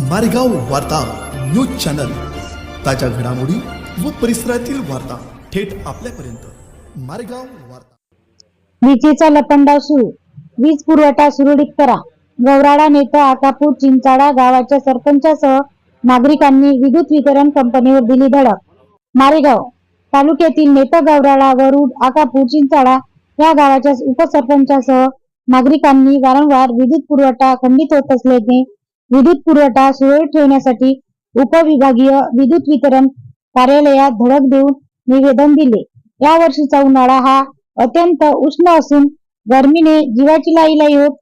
मारेगाव वार्ता news channel. ताज्या घडामोडी व परिसरातील वार्ता थेट आपल्यापर्यंत. मारेगाव वार्ता. विजेचा लपंडाव सुरू. वीज पुरवठा सुरळीत करा. गौराडा नेता आकापूर चिंचाडा गावाच्या सरपंचासह नागरिकांनी विद्युत वितरण कंपनीवर दिली धडक. मारेगाव तालुक्यातील नेता गौराडा वरुड आकापूर चिंचाडा या गावाच्या उपसरपंचासह नागरिकांनी वारंवार विद्युत पुरवठा खंडित होत असल्याने विद्युत पुरवठा सुरळीत ठेवण्यासाठी उपविभागीय विद्युत वितरण कार्यालयात धडक देऊन निवेदन दिले. या वर्षीचा उन्हाळा हा अत्यंत उष्ण असून गर्मीने जीवाची लाईलाई होत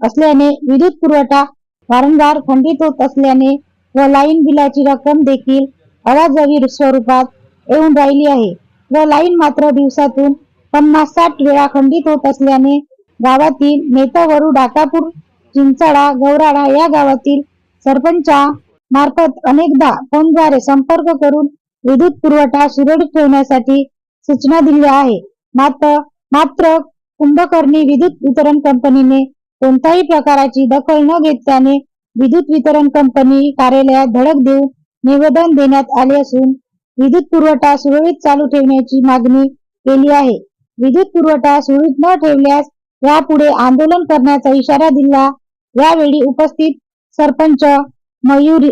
असल्याने विद्युत पुरवठा वारंवार खंडित होत असल्याने व लाईन बिलाची रक्कम देखील अवाजवी स्वरूपात येऊन राहिली आहे. व लाईन मात्र दिवसातून पन्नास साठ वेळा खंडित होत असल्याने गावातील नेतावरू डाकापूर चिंचाडा गौराडा या गावातील सरपंचा मार्फत अनेकदा फोनद्वारे संपर्क करून विद्युत पुरवठा सुरळीत ठेवण्यासाठी सूचना दिल्या आहे. मात्र मात्र कुंभकर्णी विद्युत वितरण कंपनीने कोणत्याही प्रकाराची दखल न घेतल्याने विद्युत वितरण कंपनी कार्यालयात धडक देऊन निवेदन देण्यात आले असून विद्युत पुरवठा सुरळीत चालू ठेवण्याची मागणी केली आहे. विद्युत पुरवठा सुरळीत न ठेवल्यास यापुढे आंदोलन करण्याचा इशारा दिला यावेळी उपस्थित सरपंच मयूर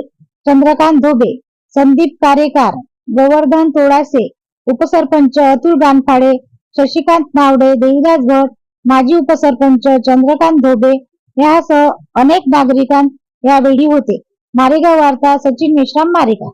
चंद्रकांत धोबे संदीप कारेकार गोवर्धन तोडासे उपसरपंच अतुल गानफाडे शशिकांत नावडे देवीदास भट माजी उपसरपंच चंद्रकांत धोबे यासह अनेक नागरिकां यावेळी होते. मारेगाव वार्ता सचिन मेश्राम मारेगाव.